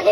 Hey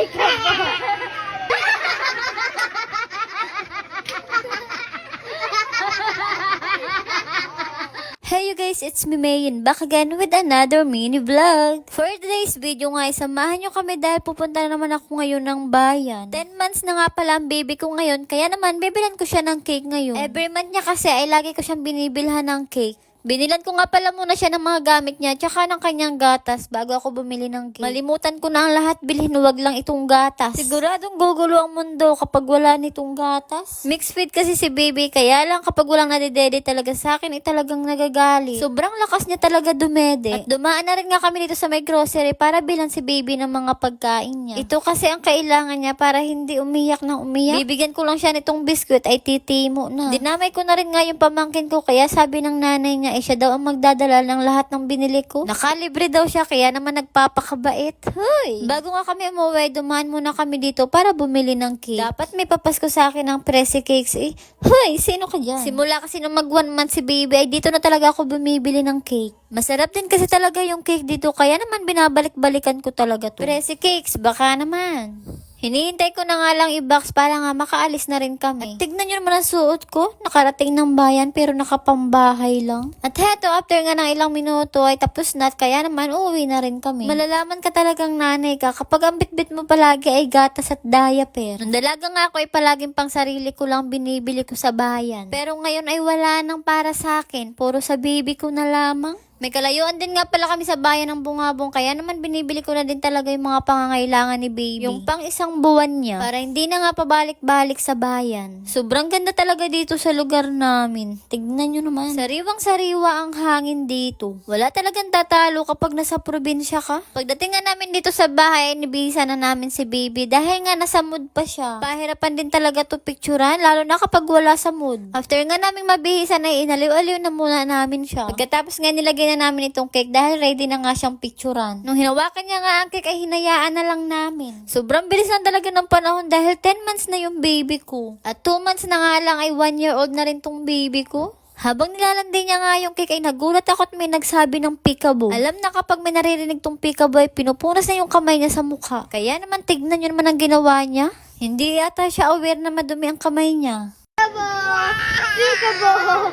you guys, it's me Mayin, back again with another mini vlog. For today's video nga, samahan nyo kami dahil pupunta na naman ako ngayon ng bayan. 10 months na nga pala ang baby ko ngayon, kaya naman bibilan ko siya ng cake ngayon. Every month niya kasi ay lagi ko siyang binibilhan ng cake. Binilan ko nga pala muna siya ng mga gamit niya tsaka ng kanyang gatas bago ako bumili ng cake. Malimutan ko na ang lahat bilhin, wag lang itong gatas. Siguradong gugulo ang mundo kapag wala nitong gatas. Mixed feed kasi si baby, kaya lang kapag walang nadedede talaga sa akin ay talagang nagagali. Sobrang lakas niya talaga dumede. At dumaan na rin nga kami dito sa may grocery para bilan si baby ng mga pagkain niya. Ito kasi ang kailangan niya para hindi umiyak na umiyak. Bibigyan ko lang siya nitong biskwit ay titimo na. Dinamay ko na rin nga yung pamangkin ko kaya sabi ng nanay niya eh siya daw ang magdadala ng lahat ng binili ko. Nakalibre daw siya kaya naman nagpapakabait. Hoy! Bago nga kami umuwi, dumaan muna kami dito para bumili ng cake. Dapat may papasko sa akin ng pressy cakes eh. Hoy! Sino ka dyan? Simula kasi nung mag one month si baby ay dito na talaga ako bumibili ng cake. Masarap din kasi talaga yung cake dito kaya naman binabalik-balikan ko talaga to. Pressy cakes, baka naman. Hinihintay ko na nga lang i-box para nga makaalis na rin kami. At tignan nyo naman ang suot ko. Nakarating ng bayan pero nakapambahay lang. At heto, after nga ng ilang minuto ay tapos na at kaya naman uuwi na rin kami. Malalaman ka talagang nanay ka kapag ang bitbit mo palagi ay gatas at diaper. Nung dalaga nga ako ay palaging pang sarili ko lang binibili ko sa bayan. Pero ngayon ay wala nang para sa akin. Puro sa baby ko na lamang. May kalayuan din nga pala kami sa bayan ng bungabong kaya naman binibili ko na din talaga yung mga pangangailangan ni baby. Yung pang isang buwan niya para hindi na nga pabalik-balik sa bayan. Sobrang ganda talaga dito sa lugar namin. Tignan nyo naman. Sariwang sariwa ang hangin dito. Wala talagang tatalo kapag nasa probinsya ka. Pagdating nga namin dito sa bahay, nibisa na namin si baby dahil nga nasa mood pa siya. Pahirapan din talaga to picturean lalo na kapag wala sa mood. After nga namin mabihisan ay inaliw-aliw na muna namin siya. Pagkatapos nga nilagay na namin itong cake dahil ready na nga siyang picturean. Nung hinawakan niya nga ang cake ay hinayaan na lang namin. Sobrang bilis lang talaga ng panahon dahil 10 months na yung baby ko. At 2 months na nga lang ay 1 year old na rin tong baby ko. Habang nilalandi niya nga yung cake ay nagulat ako at may nagsabi ng peekaboo. Alam na kapag may naririnig tong peekaboo ay pinupunas na yung kamay niya sa mukha. Kaya naman tignan nyo naman ang ginawa niya. Hindi yata siya aware na madumi ang kamay niya. Peekaboo!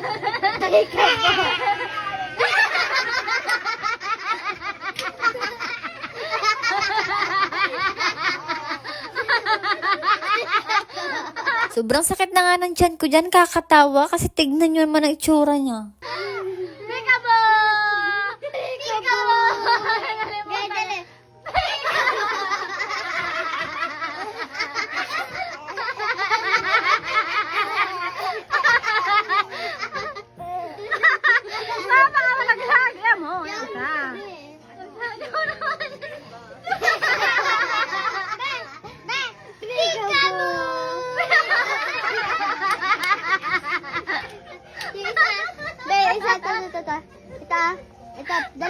Peekaboo! Sobrang sakit na nga ng tiyan ko dyan, kakatawa kasi tignan nyo naman ang itsura niya. Peekaboo! Peekaboo! Dali, dali. Mama ka malaglag. Ayan mo. Ayan ka. Be, isa to, ito, ito. Ito, ito,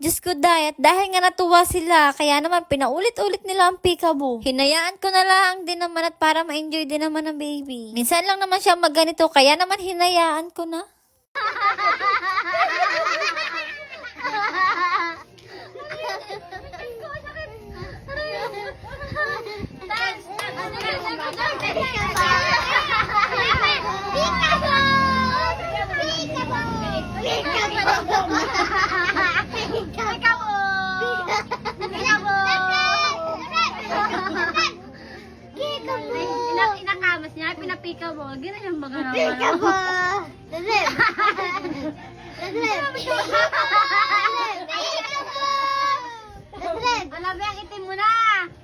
Diyos ko, Dayat, dahil nga natuwa sila, kaya naman pinaulit-ulit nila ang peekaboo. Hinayaan ko na lang din naman at para ma-enjoy din naman ng baby. Minsan lang naman siya magganito, kaya naman hinayaan ko na. mga naman. Peekaboo! Dali. Dali. Dali. Alam mo, ang itim mo na.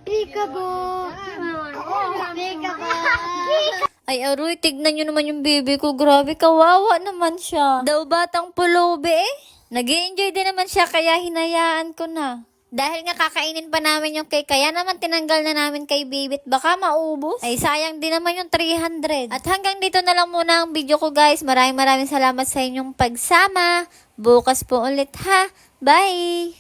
Peekaboo! Peekaboo! Ay, aroy, tignan nyo naman yung baby ko. Grabe, kawawa naman siya. Daw batang pulubi eh. nag enjoy din naman siya, kaya hinayaan ko na. Dahil nga kakainin pa namin yung cake, kaya naman tinanggal na namin kay Bibit. Baka maubos. Ay, sayang din naman yung 300. At hanggang dito na lang muna ang video ko guys. Maraming maraming salamat sa inyong pagsama. Bukas po ulit ha. Bye!